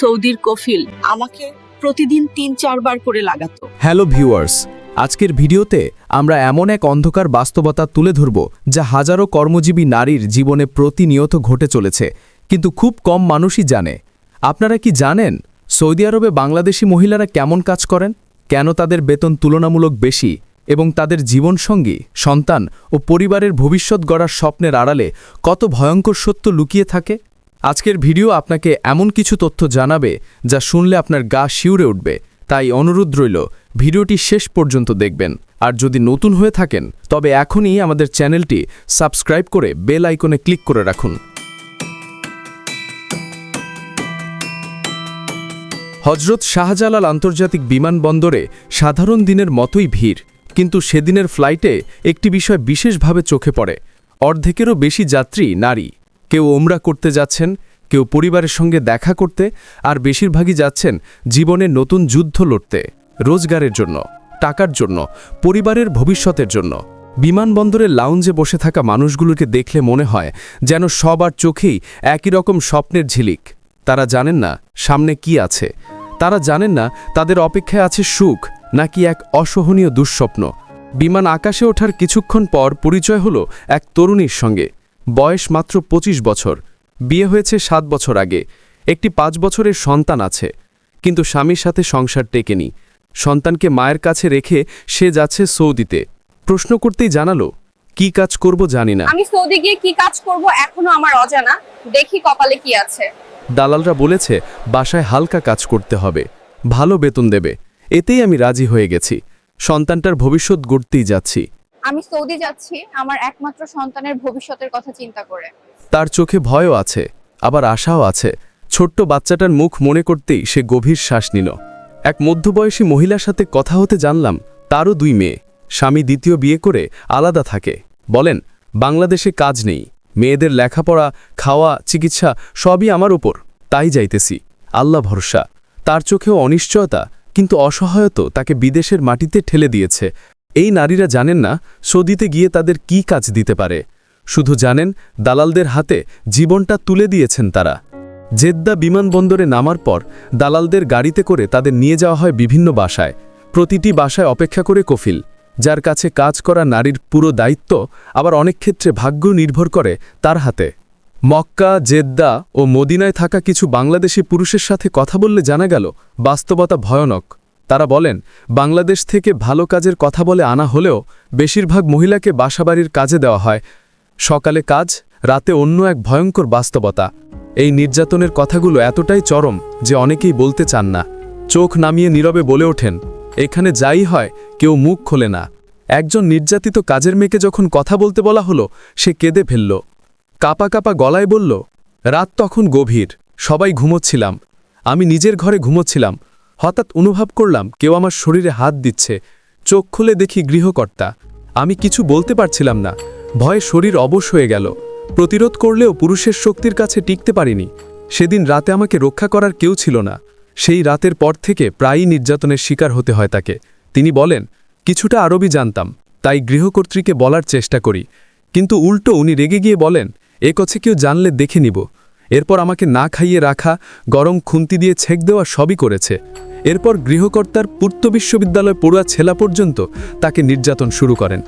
সৌদির কফিল আমাকে প্রতিদিন তিন, চারবার করে লাগাতো। হ্যালো ভিউয়ার্স, আজকের ভিডিওতে আমরা এমন এক অন্ধকার বাস্তবতা তুলে ধরব যা হাজারো কর্মজীবী নারীর জীবনে প্রতিনিয়ত ঘটে চলেছে, কিন্তু খুব কম মানুষই জানে। আপনারা কি জানেন সৌদি আরবে বাংলাদেশি মহিলারা কেমন কাজ করেন? কেন তাদের বেতন তুলনামূলক বেশি? এবং তাদের জীবনসঙ্গী, সন্তান ও পরিবারের ভবিষ্যৎ গড়ার স্বপ্নের আড়ালে কত ভয়ঙ্কর সত্য লুকিয়ে থাকে? আজকের ভিডিও আপনাকে এমন কিছু তথ্য জানাবে যা শুনলে আপনার গা শিউরে উঠবে। তাই অনুরোধ রইল, ভিডিওটি শেষ পর্যন্ত দেখবেন। আর যদি নতুন হয়ে থাকেন, তবে এখনই আমাদের চ্যানেলটি সাবস্ক্রাইব করে বেল আইকনে ক্লিক করে রাখুন। হজরত শাহজালাল আন্তর্জাতিক বিমানবন্দরে সাধারণ দিনের মতোই ভিড়, কিন্তু সেদিনের ফ্লাইটে একটি বিষয় বিশেষভাবে চোখে পড়ে। অর্ধেকেরও বেশি যাত্রী নারী। কেউ ওমরা করতে যাচ্ছেন, কেউ পরিবারের সঙ্গে দেখা করতে, আর বেশিরভাগই যাচ্ছেন জীবনে নতুন যুদ্ধ লড়তে, রোজগারের জন্য, টাকার জন্য, পরিবারের ভবিষ্যতের জন্য। বিমানবন্দরের লাউঞ্জে বসে থাকা মানুষগুলোকে দেখলে মনে হয় যেন সবার চোখেই একই রকম স্বপ্নের ঝিলিক। তারা জানেন না সামনে কি আছে। তারা জানেন না তাদের অপেক্ষায় আছে সুখ, নাকি এক অসহনীয় দুঃস্বপ্ন। বিমান আকাশে ওঠার কিছুক্ষণ পর পরিচয় হলো এক তরুণীর সঙ্গে। বয়স মাত্র ২৫ বছর। বিয়ে হয়েছে সাত বছর আগে। একটি পাঁচ বছরের সন্তান আছে। কিন্তু স্বামীর সাথে সংসার টেকেনি। সন্তানকে মায়ের কাছে রেখে সে যাচ্ছে সৌদিতে। প্রশ্ন করতেই জানালো কি কাজ করব জানি না। আমি সৌদি গিয়ে কি কাজ করব এখনও আমার অজানা। দেখি কপালে কি আছে। দালালরা বলেছে বাসায় হালকা কাজ করতে হবে। ভালো বেতন দেবে। এতেই আমি রাজি হয়ে গেছি। সন্তানটার ভবিষ্যৎ গড়তেই যাচ্ছি। আমি সৌদি যাচ্ছি, আমার একমাত্র সন্তানের ভবিষ্যতের কথা চিন্তা করে। তার চোখে ভয়ও আছে, আবার আশাও আছে। ছোট্ট বাচ্চাটার মুখ মনে করতেই সে গভীর শ্বাস নিল। এক মধ্যবয়সী মহিলার সাথে কথা হতে জানলাম, তারও দুই মেয়ে। স্বামী দ্বিতীয় বিয়ে করে আলাদা থাকে। বলেন, বাংলাদেশে কাজ নেই, মেয়েদের লেখাপড়া, খাওয়া, চিকিৎসা সবই আমার উপর। তাই যাইতেছি। আল্লাহ ভরসা। তার চোখেও অনিশ্চয়তা, কিন্তু অসহায়ত তাকে বিদেশের মাটিতে ঠেলে দিয়েছে। এই নারীরা জানেন না সৌদিতে গিয়ে তাদের কি কাজ দিতে পারে। শুধু জানেন, দালালদের হাতে জীবনটা তুলে দিয়েছেন তারা। জেদ্দা বিমানবন্দরে নামার পর দালালদের গাড়িতে করে তাদের নিয়ে যাওয়া হয় বিভিন্ন বাসায়। প্রতিটি বাসায় অপেক্ষা করে কফিল, যার কাছে কাজ করা নারীর পুরো দায়িত্ব আবার অনেক ক্ষেত্রে ভাগ্য নির্ভর করে তার হাতে। মক্কা, জেদ্দা ও মদিনায় থাকা কিছু বাংলাদেশি পুরুষের সাথে কথা বললে জানা গেল, বাস্তবতা ভয়ানক। তারা বলেন, বাংলাদেশ থেকে ভালো কাজের কথা বলে আনা হলেও বেশিরভাগ মহিলাকে বাসাবাড়ির কাজে দেওয়া হয়। সকালে কাজ, রাতে অন্য এক ভয়ঙ্কর বাস্তবতা। এই নির্যাতনের কথাগুলো এতটাই চরম যে অনেকেই বলতে চান না। চোখ নামিয়ে নীরবে বলে ওঠেন, এখানে যাই হয়, কেউ মুখ খোলে না। একজন নির্যাতিত কাজের মেয়েকে যখন কথা বলতে বলা হলো, সে কেঁদে ফেলল। কাপা কাপা গলায় বলল, রাত তখন গভীর, সবাই ঘুমোচ্ছিলাম। আমি নিজের ঘরে ঘুমোচ্ছিলাম। হঠাৎ অনুভব করলাম কেউ আমার শরীরে হাত দিচ্ছে, চোখ খুলে দেখি গৃহকর্তা। আমি কিছু বলতে পারছিলাম না, ভয়ে শরীর অবশ হয়ে গেল। প্রতিরোধ করলেও পুরুষের শক্তির কাছে টিকতে পারিনি। সেদিন রাতে আমাকে রক্ষা করার কেউ ছিল না। সেই রাতের পর থেকে প্রায়ই নির্যাতনের শিকার হতে হয় তাকে। তিনি বলেন, কিছুটা আরবি জানতাম, তাই গৃহকর্ত্রীকে বলার চেষ্টা করি। কিন্তু উল্টো উনি রেগে গিয়ে বলেন, এ কথা কেউ জানলে দেখে নিব। এরপর আমাকে না খাইয়ে রাখা, গরম খুন্তি দিয়ে ছেক দেওয়া সবই করেছে। এরপর গৃহকর্তার পূর্ত বিশ্ববিদ্যালয় পড়ুয়া ছেলা পর্যন্ত তাকে নির্যাতন শুরু করেন।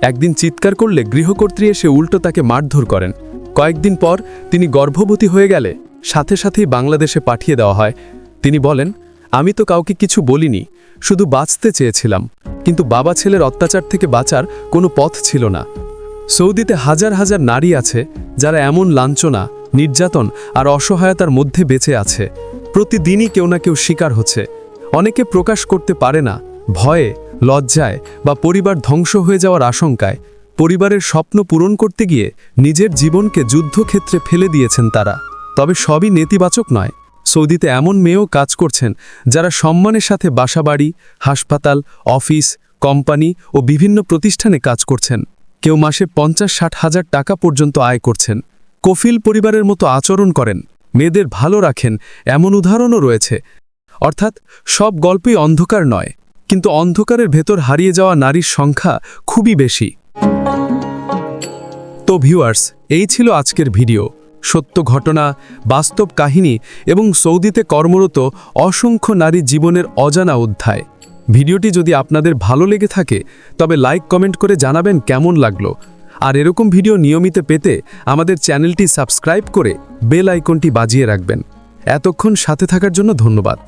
একদিন চিৎকার করলে গৃহকর্ত্রী এসে উল্টো তাকে মারধর করেন। কয়েকদিন পর তিনি গর্ভবতী হয়ে গেলে সাথে সাথেই বাংলাদেশে পাঠিয়ে দেওয়া হয়। তিনি বলেন, আমি তো কাউকে কিছু বলিনি, শুধু বাঁচতে চেয়েছিলাম। কিন্তু বাবা ছেলের অত্যাচার থেকে বাঁচার কোনো পথ ছিল না। সৌদিতে হাজার হাজার নারী আছে, যারা এমন লাঞ্ছনা, নির্যাতন আর অসহায়তার মধ্যে বেঁচে আছে। প্রতিদিনই কেউ না কেউ শিকার হচ্ছে। অনেকে প্রকাশ করতে পারে না, ভয়ে, লজ্জায় বা পরিবার ধ্বংস হয়ে যাওয়ার আশঙ্কায় পরিবারের স্বপ্ন পূরণ করতে গিয়ে নিজের জীবনকে যুদ্ধক্ষেত্রে ফেলে দিয়েছেন তারা। তবে সবই নেতিবাচক নয়। সৌদিতে এমন মেয়েও কাজ করছেন যারা সম্মানের সাথে বাসাবাড়ি, হাসপাতাল, অফিস, কোম্পানি ও বিভিন্ন প্রতিষ্ঠানে কাজ করছেন। কেউ মাসে পঞ্চাশ ষাট হাজার টাকা পর্যন্ত আয় করছেন। কফিল পরিবারের মতো আচরণ করেন। মেয়েদের ভালো রাখেন এমন উদাহরণও রয়েছে। অর্থাৎ সব গল্পই অন্ধকার নয়, কিন্তু অন্ধকারের ভেতর হারিয়ে যাওয়া নারীর সংখ্যা খুবই বেশি। তো ভিউয়ার্স, এই ছিল আজকের ভিডিও। সত্য ঘটনা, বাস্তব কাহিনী এবং সৌদিতে কর্মরত অসংখ্য নারী জীবনের অজানা অধ্যায়। ভিডিওটি যদি আপনাদের ভালো লেগে থাকে, তবে লাইক, কমেন্ট করে জানাবেন কেমন লাগল। আর এরকম ভিডিও নিয়মিত পেতে আমাদের চ্যানেলটি সাবস্ক্রাইব করে বেল আইকনটি বাজিয়ে রাখবেন। এতক্ষণ সাথে থাকার জন্য ধন্যবাদ।